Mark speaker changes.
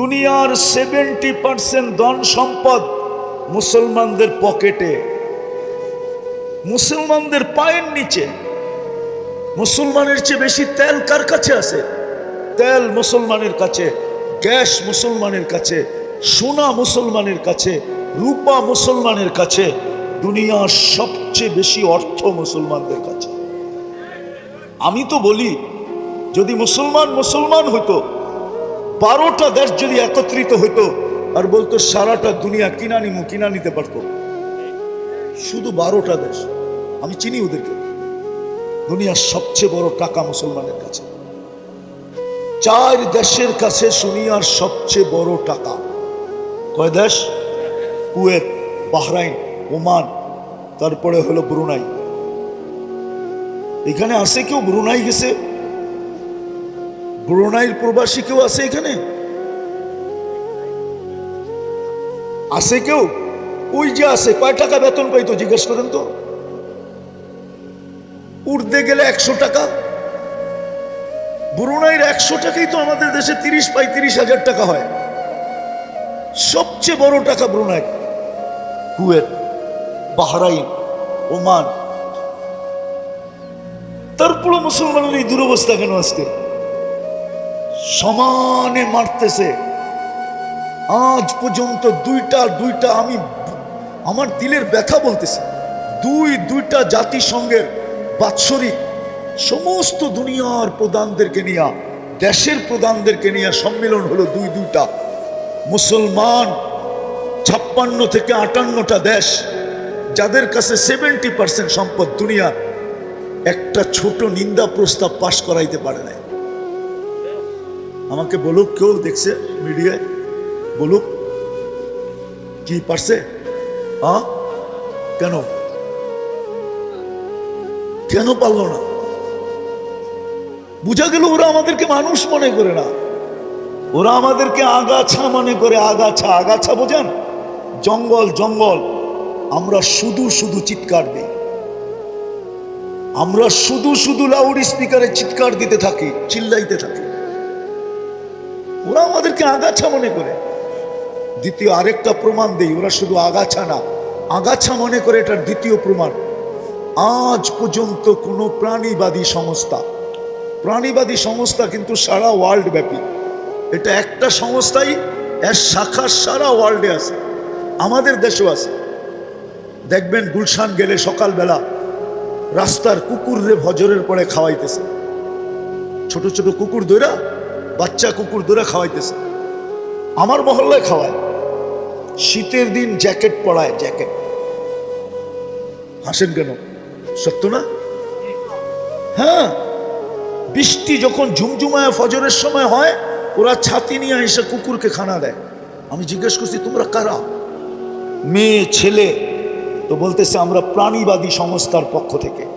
Speaker 1: দুনিয়ার seventy percent ধন সম্পদ মুসলমানদের পকেটে। মুসলমানদের পায়ের নিচে। মুসলমানের চেয়ে বেশি তেল কার কাছে আছে? তেল মুসলমানের কাছে, গ্যাস মুসলমানের কাছে, সোনা মুসলমানের কাছে, রূপা মুসলমানের কাছে, দুনিয়ার সবচেয়ে বেশি অর্থ মুসলমানদের কাছে। আমি তো বলি, যদি মুসলমান মুসলমান হতো বারোটা দেশ যদি একত্রিত হতো আর বলতো, সারাটা দুনিয়া কিনা নিমু, কিনা নিতে পারতো। শুধু বারোটা দেশ। আমি চিনি ওদেরকে। দুনিয়ার সবচেয়ে বড় টাকা মুসলমানের কাছে। চার দেশের কাছে দুনিয়ার সবচেয়ে বড় টাকা। কয় দেশ? কুয়েত, বাহরাইন, ওমান, তারপরে হলো ব্রুনাই। এখানে আছে কেউ? ব্রুনাই গেছে? ব্রুনাইয়ের প্রবাসী কেউ আছে এখানে? আছে কেউ? ওই যে আছে, কয় টাকা বেতন পাইতো, জিজ্ঞেস করেন তো? উঠতে গেলে একশো টাকা ব্রুনাইয়ের একশো টাকাই তো আমাদের দেশে তিরিশ পঁয়ত্রিশ হাজার টাকা হয়। সবচেয়ে বড় টাকা ব্রুনাই কুয়েত, বাহরাইন, ওমান। তারপরে মুসলমানের এই দুরবস্থা কেন আজকে? সমানে মারতেছে। আজ পর্যন্ত দুইটা দুইটা আমি, আমার দিলের ব্যথা বলতেছে। দুই, দুইটা জাতিসংঘের বাৎসরিক সমস্ত দুনিয়ার প্রধানদেরকে নিয়ে, দেশের প্রধানদেরকে নিয়ে সম্মেলন হলো দুই, দুইটা। মুসলমান ছাপ্পান্ন থেকে আটান্নটা দেশ, যাদের কাছে সেভেন্টি পার্সেন্ট সম্পদ দুনিয়া একটা ছোট নিন্দা প্রস্তাব পাশ করাইতে পারে না আমাকে বলুক, কেউ দেখছে মিডিয়ায়? বলুক, কি পারছে? আ? কেন? কেন পারল না? বুঝা গেল ওরা আমাদেরকে মানুষ মনে করে না। ওরা আমাদেরকে আগাছা মনে করে, আগাছা আগাছা বোঝেন? জঙ্গল জঙ্গল। আমরা শুধু শুধু চিৎকার দিই। আমরা শুধু শুধু লাউড স্পিকারে চিৎকার দিতে থাকি, চিল্লাইতে থাকি। ওরা আমাদেরকে আগাছা মনে করে। দ্বিতীয় আরেকটা প্রমাণ দেই, ওরা শুধু আগাছা না, আগাছা মনে করে এটার দ্বিতীয় প্রমাণ। আজ পর্যন্ত কোনো প্রাণীবাদী সংস্থা প্রাণীবাদী সংস্থা কিন্তু সারা ওয়ার্ল্ড ব্যাপী। এটা একটা সংস্থাই, এর শাখা সারা ওয়ার্ল্ডে আছে, আমাদের দেশেও আছে। দেখবেন গুলশান গেলে সকালবেলা রাস্তার কুকুররে ভজরের পরে খাওয়াইতেছে। ছোট ছোট কুকুর দৈরা বাচ্চা কুকুর দৈরা খাওয়াইতেছে। আমার মহল্লায় খাওয়ায়। শীতের দিন জ্যাকেট পরায় জ্যাকেট। হাসেন কেন? সত্য না? হ্যাঁ। বৃষ্টি যখন ঝুমঝুমায় ফজরের সময় হয়, ওরা ছাতি নিয়ে এসে কুকুরকে খানা দেয়। আমি জিজ্ঞেস করছি, তোমরা কারা? মেয়ে, ছেলে। তো বলতেছে, আমরা প্রাণীবাদী সংস্থার পক্ষ থেকে।